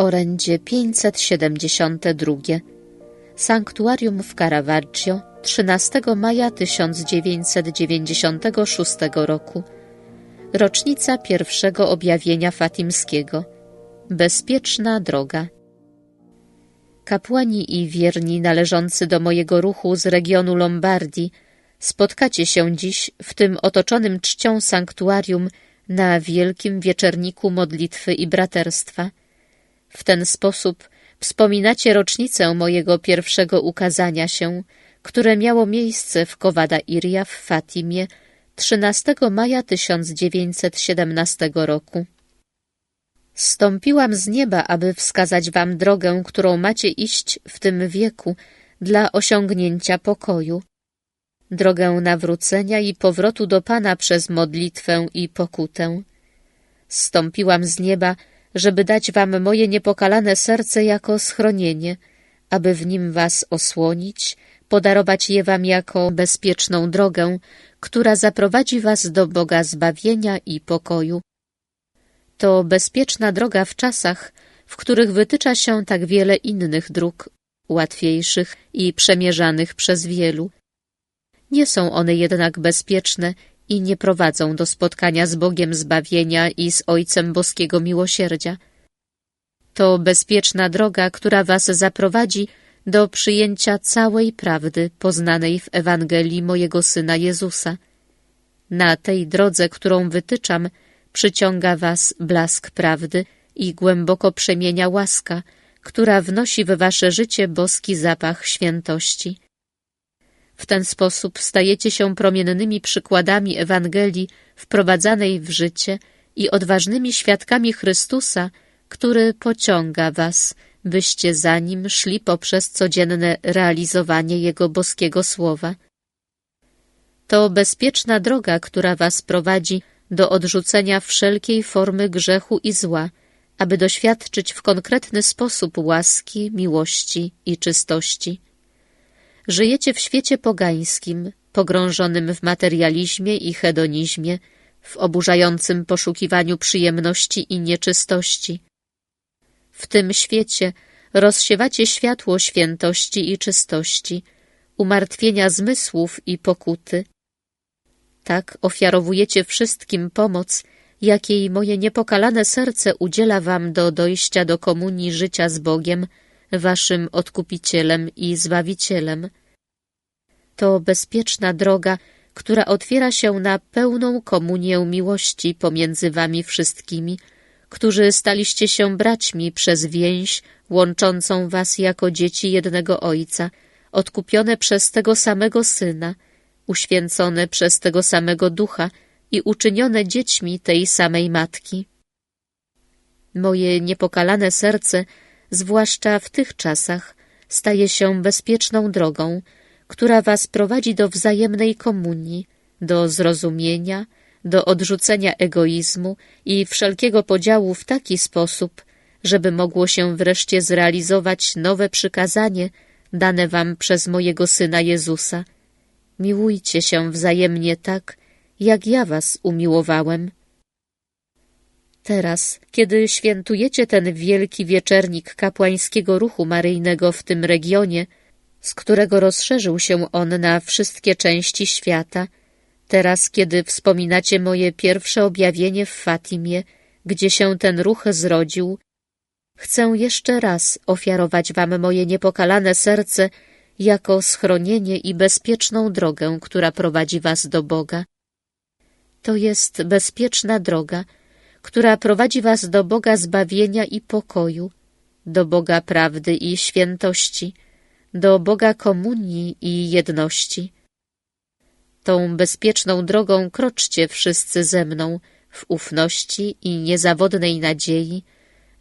Orędzie 572 Sanktuarium w Caravaggio 13 maja 1996 roku. Rocznica pierwszego objawienia fatimskiego. Bezpieczna droga. Kapłani i wierni należący do mojego ruchu z regionu Lombardii spotkacie się dziś w tym otoczonym czcią sanktuarium na wielkim wieczerniku modlitwy i braterstwa. W ten sposób wspominacie rocznicę mojego pierwszego ukazania się, które miało miejsce w Kowada Iria w Fatimie 13 maja 1917 roku. Stąpiłam z nieba, aby wskazać wam drogę, którą macie iść w tym wieku dla osiągnięcia pokoju. Drogę nawrócenia i powrotu do Pana przez modlitwę i pokutę. Stąpiłam z nieba, żeby dać wam moje niepokalane serce jako schronienie, aby w nim was osłonić, podarować je wam jako bezpieczną drogę, która zaprowadzi was do Boga zbawienia i pokoju. To bezpieczna droga w czasach, w których wytycza się tak wiele innych dróg, łatwiejszych i przemierzanych przez wielu. Nie są one jednak bezpieczne i nie prowadzą do spotkania z Bogiem zbawienia i z Ojcem Boskiego Miłosierdzia. To bezpieczna droga, która was zaprowadzi do przyjęcia całej prawdy poznanej w Ewangelii mojego Syna Jezusa. Na tej drodze, którą wytyczam, przyciąga was blask prawdy i głęboko przemienia łaska, która wnosi w wasze życie boski zapach świętości. W ten sposób stajecie się promiennymi przykładami Ewangelii wprowadzanej w życie i odważnymi świadkami Chrystusa, który pociąga was, byście za nim szli poprzez codzienne realizowanie Jego boskiego słowa. To bezpieczna droga, która was prowadzi do odrzucenia wszelkiej formy grzechu i zła, aby doświadczyć w konkretny sposób łaski, miłości i czystości. Żyjecie w świecie pogańskim, pogrążonym w materializmie i hedonizmie, w oburzającym poszukiwaniu przyjemności i nieczystości. W tym świecie rozsiewacie światło świętości i czystości, umartwienia zmysłów i pokuty. Tak ofiarowujecie wszystkim pomoc, jakiej moje niepokalane serce udziela wam do dojścia do komunii życia z Bogiem, waszym odkupicielem i zbawicielem. To bezpieczna droga, która otwiera się na pełną komunię miłości pomiędzy wami wszystkimi, którzy staliście się braćmi przez więź łączącą was jako dzieci jednego Ojca, odkupione przez tego samego Syna, uświęcone przez tego samego Ducha i uczynione dziećmi tej samej Matki. Moje niepokalane serce zwłaszcza w tych czasach, staje się bezpieczną drogą, która was prowadzi do wzajemnej komunii, do zrozumienia, do odrzucenia egoizmu i wszelkiego podziału w taki sposób, żeby mogło się wreszcie zrealizować nowe przykazanie dane wam przez mojego Syna Jezusa. Miłujcie się wzajemnie tak, jak ja was umiłowałem. Teraz, kiedy świętujecie ten wielki wieczernik kapłańskiego ruchu maryjnego w tym regionie, z którego rozszerzył się on na wszystkie części świata, teraz, kiedy wspominacie moje pierwsze objawienie w Fatimie, gdzie się ten ruch zrodził, chcę jeszcze raz ofiarować wam moje niepokalane serce jako schronienie i bezpieczną drogę, która prowadzi was do Boga. To jest bezpieczna droga, która prowadzi was do Boga zbawienia i pokoju, do Boga prawdy i świętości, do Boga komunii i jedności. Tą bezpieczną drogą kroczcie wszyscy ze mną w ufności i niezawodnej nadziei,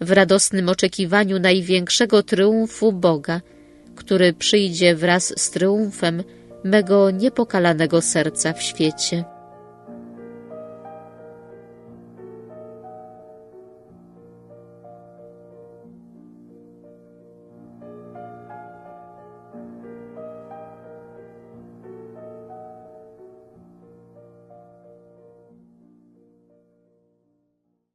w radosnym oczekiwaniu największego triumfu Boga, który przyjdzie wraz z triumfem mego niepokalanego serca w świecie.